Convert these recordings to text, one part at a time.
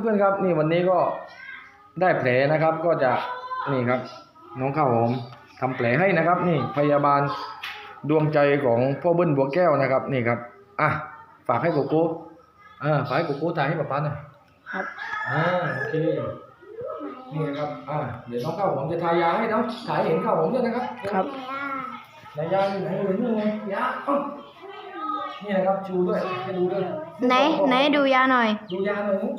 เพื่อนๆครับนี่วันนี้ก็ได้แผลนะครับก็จะนี่ครับ น้องข้าวหอมทำแผลให้นะครับ นี่พยาบาลดวงใจของพ่อเบิ้ลบัวแก้วนะครับ นี่ครับอะฝากให้โกโก้อ่าฝากให้โกโก้ถ่ายให้ป๊าป๊าหน่อยครับอ่าโอเคนี่นะครับอ่าเดี๋ยวน้องข้าวหอมจะทายาให้เนาะถ่ายให้เห็นข้าวหอมด้วยนะครับครับไหนยาอยู่ไหนเห็นยังไงยาเอ้านี่นะครับชูด้วยให้ดูด้วยไหนไหนดูยาหน่อย ดูยาหน่อยนะ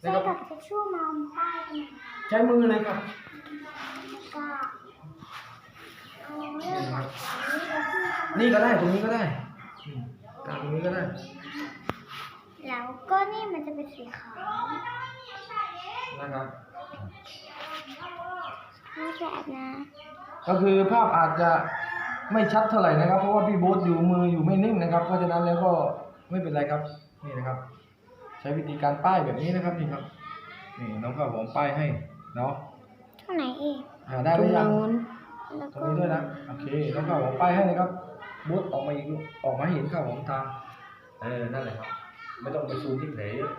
ใช้กับทิชชู่มาป้ายกันใช้มือเลยครับก็เอาเรื่องแบบนี้นี่ก็ได้ตรงนี้ก็ได้อืมกางตรงนี้ก็ได้ แล้วก็นี่มันจะเป็นสีขาวนะครับไม่แบบนะ ก็คือภาพอาจจะไม่ชัดเท่าไหร่นะครับ เพราะว่าพี่โบ๊ทอยู่มืออยู่ไม่นิ่งนะครับ เพราะฉะนั้นแล้วก็ไม่เป็นไรครับ นี่นะครับ ใช้วิธีการป้ายแบบนี้นะครับนี่ครับนี่น้องข้าวหอมป้ายให้เนาะเท่าไหนเองอ่าได้ตไหรมงยังนู้นแล้วตรงก็นี้ด้วยนะโอเคน้องข้าวหอมป้ายให้นะครับโบ๊ทออกมาอีกลูกออกมาให้เห็นข้าวหอมทางเออนั่นแหละครับไม่ต้องไปซูมที่แผลเยอะ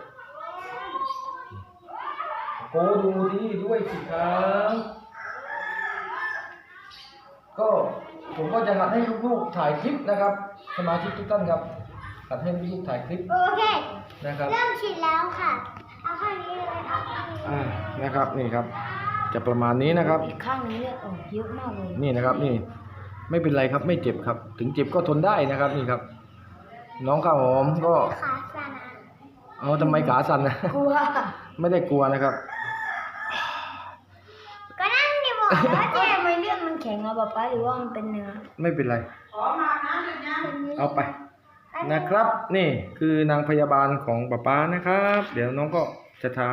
โกดูที่ด้วยสิครับก็ผมก็จะหัดให้ลูกๆถ่ายคลิปนะครับ สมาชิกทุกท่านครับ หัดให้ลูกๆถ่ายคลิปโอเค นะครับเริ่มฉีดแล้วค่ะ เอาข้างนี้เลยเอาข้างนี้อ่านะครับนี่ครับ จะประมาณนี้นะครับ อีกข้างนึงเลือดออกเยอะมากเลยนี่นะครับนี่ไม่เป็นไรครับไม่เจ็บครับ ถึงเจ็บก็ทนได้นะครับนี่ครับ น้องข้าวหอมก็ขาสั่นอะเอาทำไมขาสั่นนะ กลัว ไม่ได้กลัวนะครับ ก็นั่งดิบอกว่าก็ทำไมเลือดมันแข็งอะป๊าป๊าหรือว่ามันเป็นเนื้อไม่เป็นไรเอาไป นะครับ นี่คือนางพยาบาลของป้าป้านะครับ เดี๋ยวน้องก็จะทา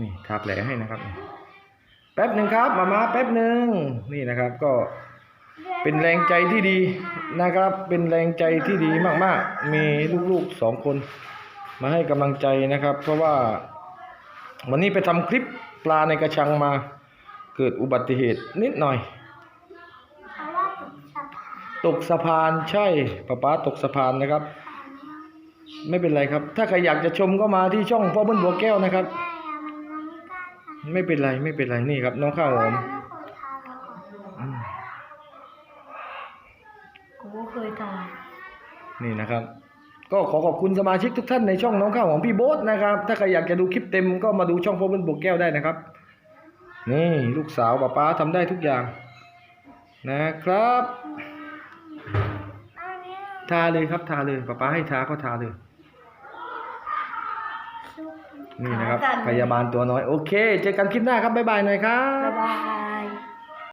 นี่ทาแผลให้นะครับ แป๊บหนึ่งครับมามาแป๊บหนึ่งนี่นะครับก็เป็นแรงใจที่ดีนะครับ เป็นแรงใจที่ดีมากๆ มีลูกๆสองคน มาให้กำลังใจนะครับ เพราะว่า วันนี้ไปทำคลิปปลาในกระชังมา เกิดอุบัติเหตุนิดหน่อย เพราะว่าติดสะพาน ตกสะพานใช่ป้าป้าตกสะพานนะครับ ไม่เป็นไรครับ ถ้าใครอยากจะชมก็มาที่ช่องพ่อเบิ้ลบัวแก้วนะครับได้อะมันมันไม่กล้าทำไม่เป็นไรไม่เป็นไรนี่ครับ น้องข้าวหอมเราไม่เคยทำมาก่อนอืมกูก็เคยทนี่นะครับ ก็ขอขอบคุณสมาชิกทุกท่านในช่องน้องข้าวหอมพี่โบ๊ทนะครับ ถ้าใครอยากจะดูคลิปเต็มก็มาดูช่องพ่อเบิ้ลบัวแก้วได้นะครับ นี่ลูกสาวป้าป้าทำได้ทุกอย่างนะครับอันเนี้ย ทาเลยครับทาเลยป้าป้าให้ทาก็ทาเลยชุบนี่นะครับพยาบาลตัวน้อย โอเค เจอกันคลิปหน้าครับบ๊ายบายหน่อยครัำบ๊าบยบาย